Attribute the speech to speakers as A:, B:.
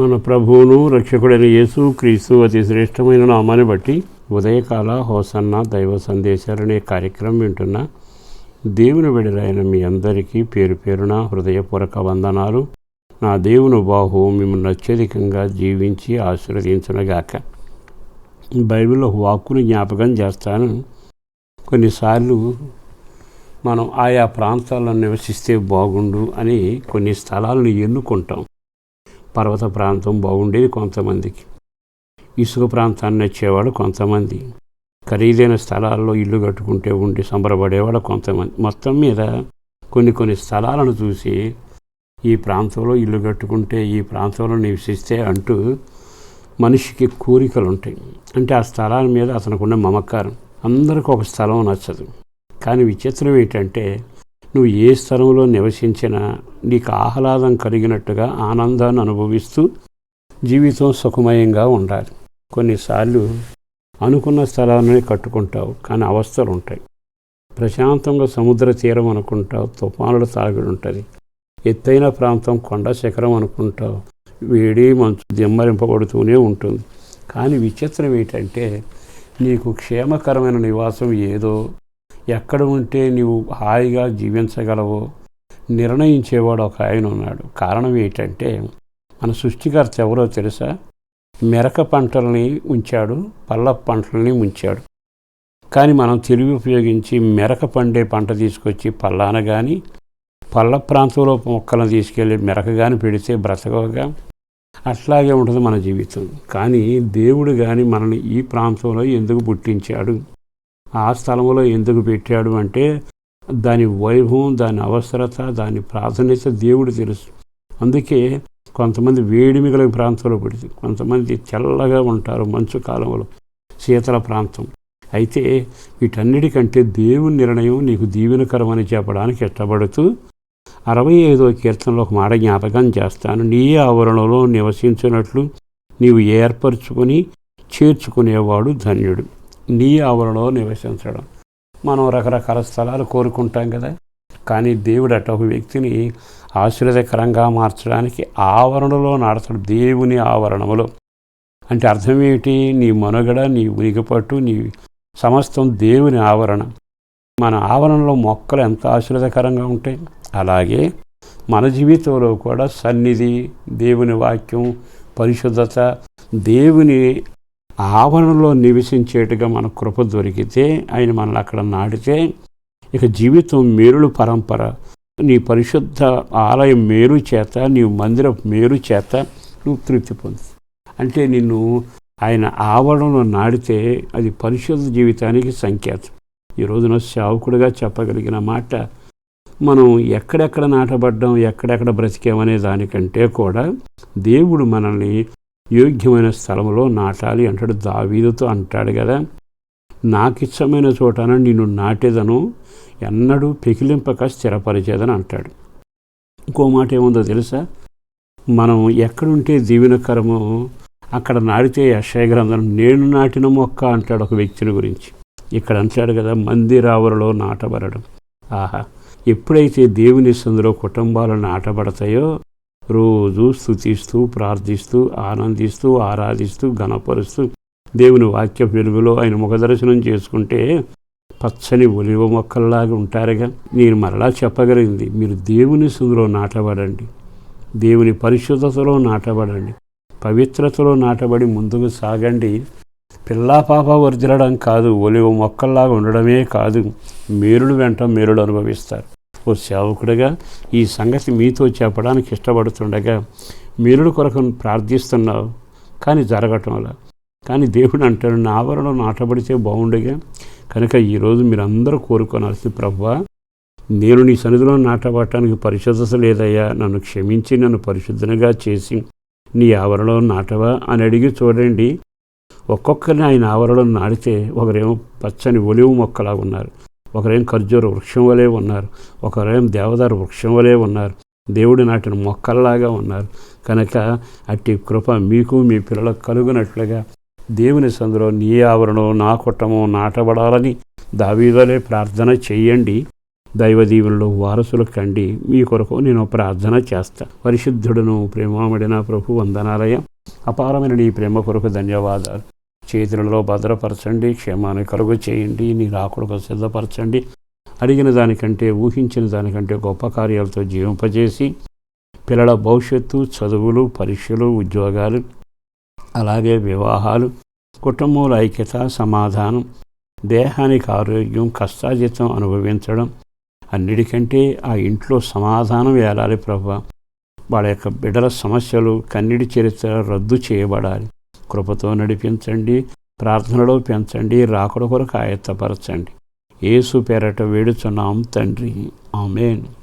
A: మన ప్రభువును రక్షకుడైన యేసు క్రీస్తు అతి శ్రేష్టమైన నామాన్ని బట్టి ఉదయకాల హోసన్న దైవ సందేశాలు అనే కార్యక్రమం వింటున్న దేవుని విడుదలైన మీ అందరికీ పేరు పేరున హృదయపూర్వక వందనాలు. నా దేవుని బాహు మిమ్మల్ని అత్యధికంగా జీవించి ఆశీర్వదించునగాక. బైబిల్లో వాక్కును జ్ఞాపకం చేస్తాను. కొన్నిసార్లు మనం ఆయా ప్రాంతాల్లో నివసిస్తే బాగుండు అని కొన్ని స్థలాలను ఎన్నుకుంటాం. పర్వత ప్రాంతం బాగుండేది కొంతమందికి. ఇసుక ప్రాంతాన్ని వచ్చేవాడు కొంతమంది. ఖరీదైన స్థలాల్లో ఇల్లు కట్టుకుంటే ఉండి సంబరపడేవాడు కొంతమంది. మొత్తం మీద కొన్ని కొన్ని స్థలాలను చూసి ఈ ప్రాంతంలో ఇల్లు కట్టుకుంటే ఈ ప్రాంతంలో నివసిస్తే అంటూ మనిషికి కోరికలు ఉంటాయి అంటే ఆ స్థలాల మీద అతనికి మమకారం. అందరికీ ఒక స్థలం నచ్చదు. కానీ విచిత్రం ఏంటంటే నువ్వు ఏ స్థలంలో నివసించినా నీకు ఆహ్లాదం కలిగినట్టుగా ఆనందాన్ని అనుభవిస్తూ జీవితం సుఖమయంగా ఉండాలి. కొన్నిసార్లు అనుకున్న స్థలాన్ని కట్టుకుంటావు కానీ అవస్థలు ఉంటాయి. ప్రశాంతంగా సముద్ర తీరం అనుకుంటావు తుఫానుల తాగిడి ఉంటుంది ఎత్తైన ప్రాంతం కొండ శిఖరం అనుకుంటావు వేడి మంచు దిమ్మరింపబడుతూనే ఉంటుంది. కానీ విచిత్రం ఏంటంటే నీకు క్షేమకరమైన నివాసం ఏదో ఎక్కడ ఉంటే నీవు హాయిగా జీవించగలవో నిర్ణయించేవాడు ఒక ఆయన ఉన్నాడు. కారణం ఏంటంటే మన సృష్టికర్త ఎవరో తెలుసా? మెరక పంటల్ని ఉంచాడు పళ్ళ పంటల్ని ఉంచాడు కానీ మనం తెలివి ఉపయోగించి మెరక పండే పంట తీసుకొచ్చి పల్లాన కానీ పళ్ళ ప్రాంతంలో మొక్కలను తీసుకెళ్ళి మెరక కానీ పెడితే బ్రతకగా అట్లాగే ఉంటుంది మన జీవితం. కానీ దేవుడు కానీ మనల్ని ఈ ప్రాంతంలో ఎందుకు పుట్టించాడు? ఆ స్థలంలో ఎందుకు పెట్టాడు అంటే దాని వైభవం దాని అవసరత దాని ప్రాధాన్యత దేవుడు తెలుసు. అందుకే కొంతమంది వేడిమి కలిగిన ప్రాంతంలో పెడితే కొంతమంది తెల్లగా ఉంటారు మంచు కాలంలో శీతల ప్రాంతం. అయితే వీటన్నిటికంటే దేవుని నిర్ణయం నీకు దీవెనకరమని చెప్పడానికి ఇష్టపడుతూ అరవై ఐదో కీర్తనలో ఒక మాట జ్ఞాపకం చేస్తాను. నీ ఆవరణలో నివసించినట్లు నీవు ఏర్పరచుకొని చేర్చుకునేవాడు ధన్యుడు. నీ ఆవరణలో నివసించడం. మనం రకరకాల స్థలాలు కోరుకుంటాం కదా. కానీ దేవుడు అట ఒక వ్యక్తిని ఆశీర్వదకరంగా మార్చడానికి ఆవరణలో నడతాడు దేవుని ఆవరణములో అంటే అర్థం ఏమిటి? నీ మనుగడ నీ ఉనికిపట్టు నీ సమస్తం దేవుని ఆవరణ. మన ఆవరణలో మొక్కలు ఎంత ఆశీర్వదకరంగా ఉంటాయి? అలాగే మన జీవితంలో కూడా సన్నిధి దేవుని వాక్యం పరిశుద్ధత దేవుని ఆవరణలో నివసించేట్టుగా మన కృప దొరికితే ఆయన మనల్ని అక్కడ నాటితే ఇక జీవితం మేరులు పరంపర. నీ పరిశుద్ధ ఆలయం మేరు చేత నీ మందిర మేరు చేత నువ్వు తృప్తి పొందు. అంటే నిన్ను ఆయన ఆవరణలో నాడితే అది పరిశుద్ధ జీవితానికి సంకేతం. ఈ రోజున సేవకుడిగా చెప్పగలిగిన మాట మనం ఎక్కడెక్కడ నాటబడ్డాం ఎక్కడెక్కడ బ్రతికామనే దానికంటే కూడా దేవుడు మనల్ని యోగ్యమైన స్థలంలో నాటాలి అంటాడు దావీదుతో అంటాడు కదా. నాకిచ్చమైన చోటన నిన్ను నాటేదను ఎన్నడూ పెకిలింపక స్థిరపరిచేదని అంటాడు. ఇంకో మాట ఏముందో తెలుసా? మనం ఎక్కడుంటే దీవెనకరమో అక్కడ నాటితే యశయ గ్రంథం నేను నాటిన మొక్క అంటాడు ఒక వ్యక్తిని గురించి. ఇక్కడ అంటాడు కదా మందిరావరలో నాటబడడం. ఆహా! ఎప్పుడైతే దేవుని సందులో కుటుంబాలు నాటబడతాయో రోజు స్థుతిస్తూ ప్రార్థిస్తూ ఆనందిస్తూ ఆరాధిస్తూ గణపరుస్తూ దేవుని వాక్య వెలుగులో ఆయన ముఖదర్శనం చేసుకుంటే పచ్చని ఒలివ మొక్కల్లాగా ఉంటారుగా. నేను మరలా చెప్పగలిగింది మీరు దేవుని సందులో నాటబడండి. దేవుని పరిశుద్ధతలో నాటబడండి. పవిత్రతలో నాటబడి ముందుకు సాగండి. పిల్లా పాప వర్జలడం కాదు ఒలివ మొక్కల్లాగా ఉండడమే కాదు మేరుడు వెంట మేరుడు అనుభవిస్తారు. ఓ సేవకుడిగా ఈ సంగతి మీతో చెప్పడానికి ఇష్టపడుతుండగా మేరుడు కొరకు ప్రార్థిస్తున్నావు. కానీ జరగటం అలా కానీ దేవుడు అంటాడు నా ఆవరణలో నాటబడితే బాగుండగా. కనుక ఈరోజు మీరందరూ కోరుకోనాల్సింది ప్రభా నేను నీ సన్నిధిలో నాటబడటానికి పరిశుద్ధత లేదయ్యా. నన్ను క్షమించి నన్ను పరిశుద్ధనగా చేసి నీ ఆవరణలో నాటవా? అని అడిగి చూడండి. ఒక్కొక్కరిని ఆయన ఆవరణలో నాటితే ఒకరేమో పచ్చని ఒలివు మొక్కలా ఉన్నారు. ఒకరేం ఖర్జూర వృక్షం వలె ఉన్నారు ఒకరేం దేవదారు వృక్షం వలె ఉన్నారు దేవుడు నాటిన మొక్కల్లాగా ఉన్నారు. కనుక అట్టి కృప మీకు మీ పిల్లలకు కలుగునట్లుగా దేవుని సందులో నీ ఆవరణం నా కుట్టము నాటబడాలని దావీదలే ప్రార్థన చెయ్యండి దైవ దీవుల్లో వారసులు కండి. మీ కొరకు నేను ప్రార్థన చేస్తా. పరిశుద్ధుడును ప్రేమామడిన ప్రభు వందనాలయ. అపారమైన నీ ప్రేమ కొరకు ధన్యవాదాలు. చేతులలో భద్రపరచండి క్షేమాన్ని కలుగు చేయండి నీ రాకుడుకు సిద్ధపరచండి. అడిగిన దానికంటే ఊహించిన దానికంటే గొప్ప కార్యాలతో జీవింపజేసి పిల్లల భవిష్యత్తు చదువులు పరీక్షలు ఉద్యోగాలు అలాగే వివాహాలు కుటుంబాల ఐక్యత సమాధానం దేహానికి ఆరోగ్యం కష్టాజితం అనుభవించడం అన్నిటికంటే ఆ ఇంట్లో సమాధానం వేలాలి ప్రభా. వాళ్ళ యొక్క బిడ్డల సమస్యలు కన్నిడి చరిత్ర రద్దు చేయబడాలి. కృపతో నడిపించండి ప్రార్థనలో పెంచండి రాకడ కొరకు ఆయత్తపరచండి. ఏసు పేరట వేడుచున్నాం తండ్రి. ఆమెను.